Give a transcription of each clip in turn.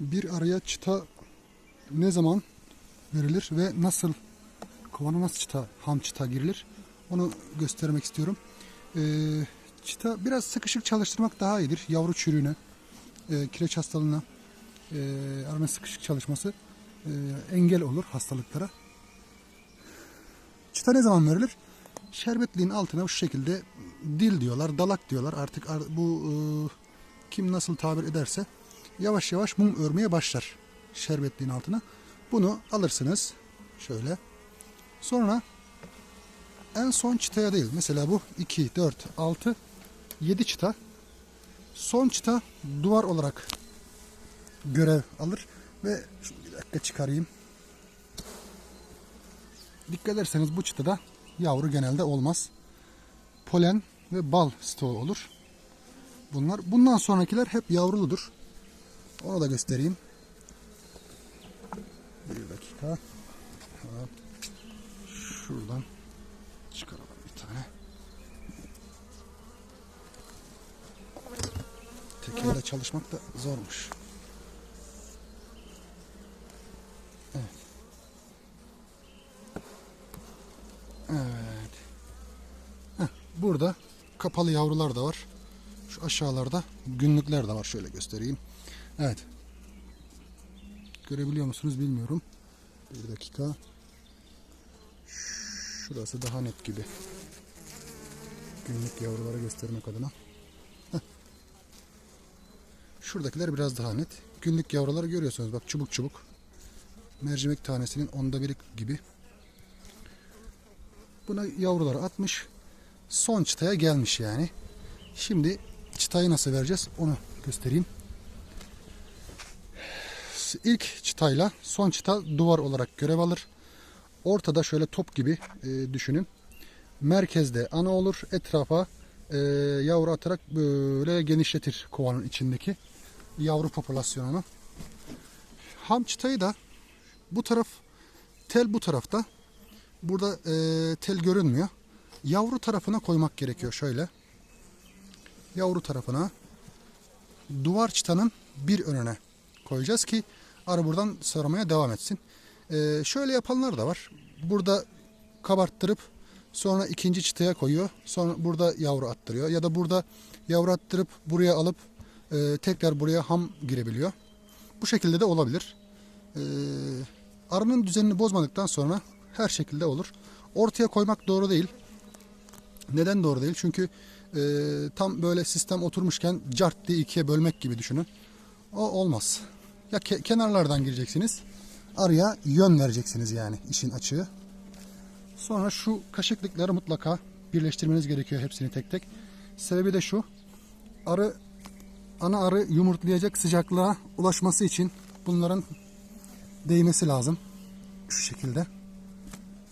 bir araya çıta ne zaman verilir ve nasıl kovana nasıl çıta, ham çıta girilir onu göstermek istiyorum. Ee, çıta biraz sıkışık çalıştırmak daha iyidir. Yavru çürüğüne, e, kireç hastalığına, e, arana sıkışık çalışması e, engel olur hastalıklara. Çıta ne zaman verilir? Şerbetliğin altına bu şekilde dil diyorlar, dalak diyorlar. Artık ar- bu e, kim nasıl tabir ederse yavaş yavaş mum örmeye başlar şerbetliğin altına. Bunu alırsınız şöyle. Sonra en son çıtaya değil. Mesela bu 2, 4, 6, 7 çıta. Son çıta duvar olarak görev alır ve şu bir dakika çıkarayım. Dikkat ederseniz bu çıtada yavru genelde olmaz. Polen ve bal stoğu olur. Bunlar bundan sonrakiler hep yavruludur. Onu da göstereyim. Bir dakika. Şuradan çıkaralım bir tane. Tekerle çalışmak da zormuş. Evet. Burada kapalı yavrular da var. Şu aşağılarda günlükler de var. Şöyle göstereyim. Evet. Görebiliyor musunuz bilmiyorum. Bir dakika. Şurası daha net gibi. Günlük yavruları göstermek adına. Heh. Şuradakiler biraz daha net. Günlük yavruları görüyorsunuz. Bak çubuk çubuk. Mercimek tanesinin onda biri gibi. Buna yavruları atmış. Son çıtaya gelmiş yani. Şimdi çıtayı nasıl vereceğiz onu göstereyim. İlk çıtayla son çıta duvar olarak görev alır. Ortada şöyle top gibi e, düşünün. Merkezde ana olur. Etrafa e, yavru atarak böyle genişletir kovanın içindeki yavru popülasyonunu. Ham çıtayı da bu taraf tel bu tarafta. Burada e, tel görünmüyor. Yavru tarafına koymak gerekiyor şöyle. Yavru tarafına duvar çıtanın bir önüne koyacağız ki arı buradan sarmaya devam etsin. E, şöyle yapanlar da var. Burada kabarttırıp sonra ikinci çıtaya koyuyor. Sonra burada yavru attırıyor. Ya da burada yavru attırıp buraya alıp e, tekrar buraya ham girebiliyor. Bu şekilde de olabilir. E, arının düzenini bozmadıktan sonra her şekilde olur. Ortaya koymak doğru değil. Neden doğru değil? Çünkü e, tam böyle sistem oturmuşken cart diye ikiye bölmek gibi düşünün. O olmaz. Ya ke- kenarlardan gireceksiniz. Araya yön vereceksiniz yani işin açığı. Sonra şu kaşıklıkları mutlaka birleştirmeniz gerekiyor hepsini tek tek. Sebebi de şu. Arı ana arı yumurtlayacak sıcaklığa ulaşması için bunların değmesi lazım. Şu şekilde.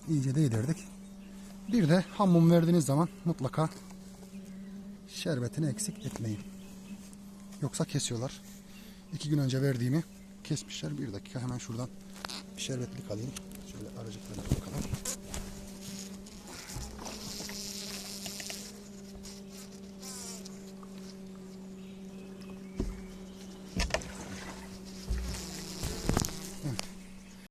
İyice değdirdik. Bir de hamum verdiğiniz zaman mutlaka şerbetini eksik etmeyin. Yoksa kesiyorlar. İki gün önce verdiğimi kesmişler. Bir dakika hemen şuradan bir şerbetlik alayım.